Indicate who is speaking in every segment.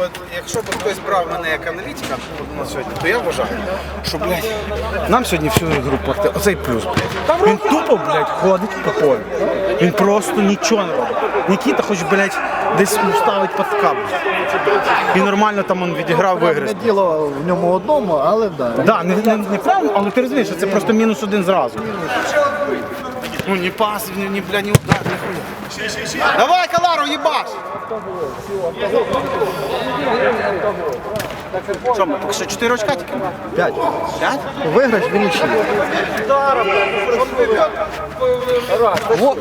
Speaker 1: От, якщо б хтось брав мене як аналітика на сьогодні, то я вважаю, що блядь, нам сьогодні всю ігру платить. Оцей плюс, блядь. Він тупо, блядь, ходить по полю. Він просто нічого не робить. Нікіта хоч, блядь, десь ставить під кап. І нормально там він відіграв виграш. Не
Speaker 2: діло в ньому одному, але да. Да,
Speaker 1: не, не, не правильно, але ти розумієш, що це просто мінус один зразу. Ну, ні пас, ні, ні, бля, ні удар, ні хуя. Давай, Калару, їбаш! Що, ми поки що 4 очка тільки?
Speaker 2: П'ять.
Speaker 1: 5?
Speaker 2: Виграш в нічі.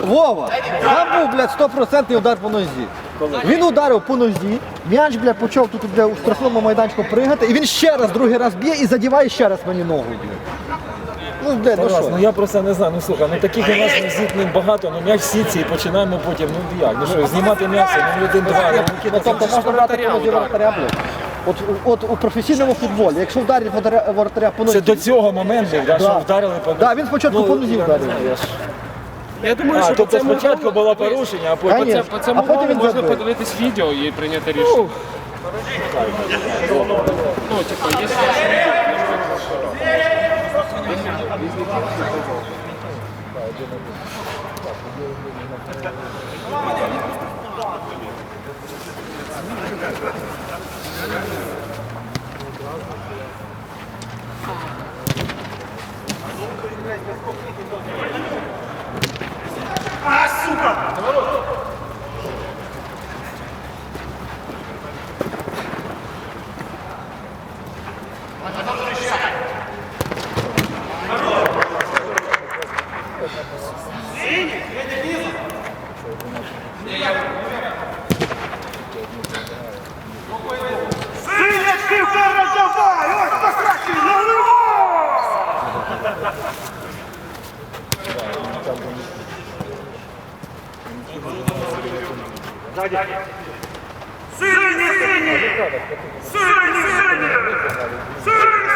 Speaker 2: Вова, там був, блядь, 100% удар по нозі. Він ударив по нозі, м'яч, блядь, почав тут, блядь, у штрафному майданчику пригати, і він ще раз, другий раз б'є і задіває ще раз мені ногу, блядь. Ну, блядь, ну Тарас, що? ну
Speaker 3: я про це не знаю. Ну слухай, ну таких у нас зіткнень багато, ну м'яч в сітці і починаємо потім. Ну як? Ну що, знімати м'ясо, ну один-два, ну Ну, Микита,
Speaker 2: тобто можна брати воротаря, блядь. От, от у професійному футболі, якщо вдарить воротаря, воротаря по нозі, Це до
Speaker 3: цього моменту, да, що вдарили по Да,
Speaker 2: він спочатку по нозі вдарив.
Speaker 4: Я думаю,
Speaker 3: А, що тобто спочатку було порушення, а потім.
Speaker 2: Конечно. по цьому А потім голу він можна забив.
Speaker 4: подивитись відео і прийняти
Speaker 3: рішення. Ну,
Speaker 4: типу, якщо Синячки вперед давай! Ось покращий, наливай! Сині, сині! Сині,
Speaker 3: сині! Сині, сині! Сині,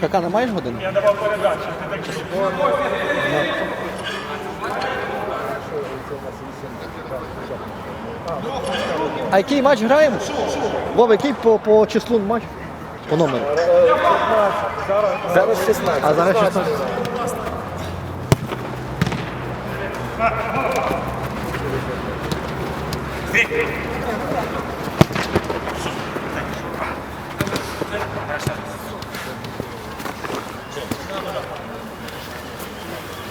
Speaker 2: Какана маєш годину? Я давав передачу. А який матч граємо? Вова, який по, по числу матч? По номеру.
Speaker 3: Зараз 16. А
Speaker 2: зараз 16. Thank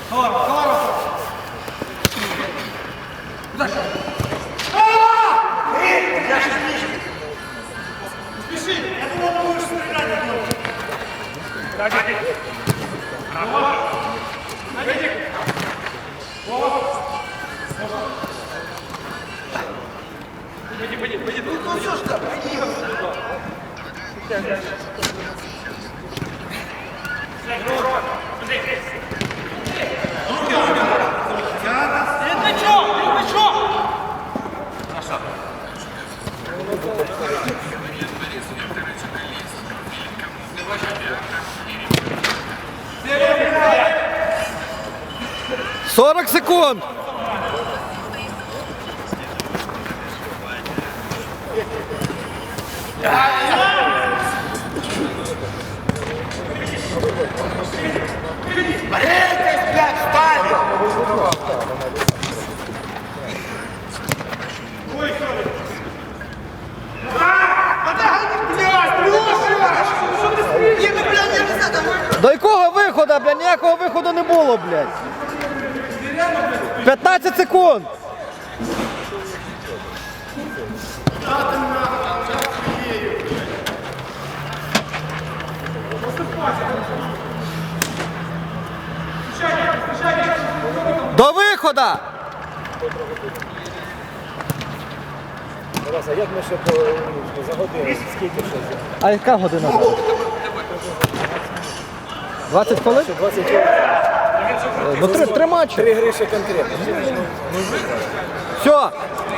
Speaker 2: Колоров, Колоров! Куда же? Я же спеши! Спеши! Я думал, ты будешь стрелять от Радик! Радик! Пойди, пойди, пойди. Ну, что ж так, пойди. 40 секунд. До якого виходу, блядь? Ніякого виходу не було, блядь. 15 секунд. До виходу!
Speaker 3: А як ми ще по, за годину? Скільки ще?
Speaker 2: А яка година? 20 хвилин?
Speaker 3: 20
Speaker 2: Ну, три, три матчі. Три
Speaker 3: гри ще конкретно.
Speaker 2: Все,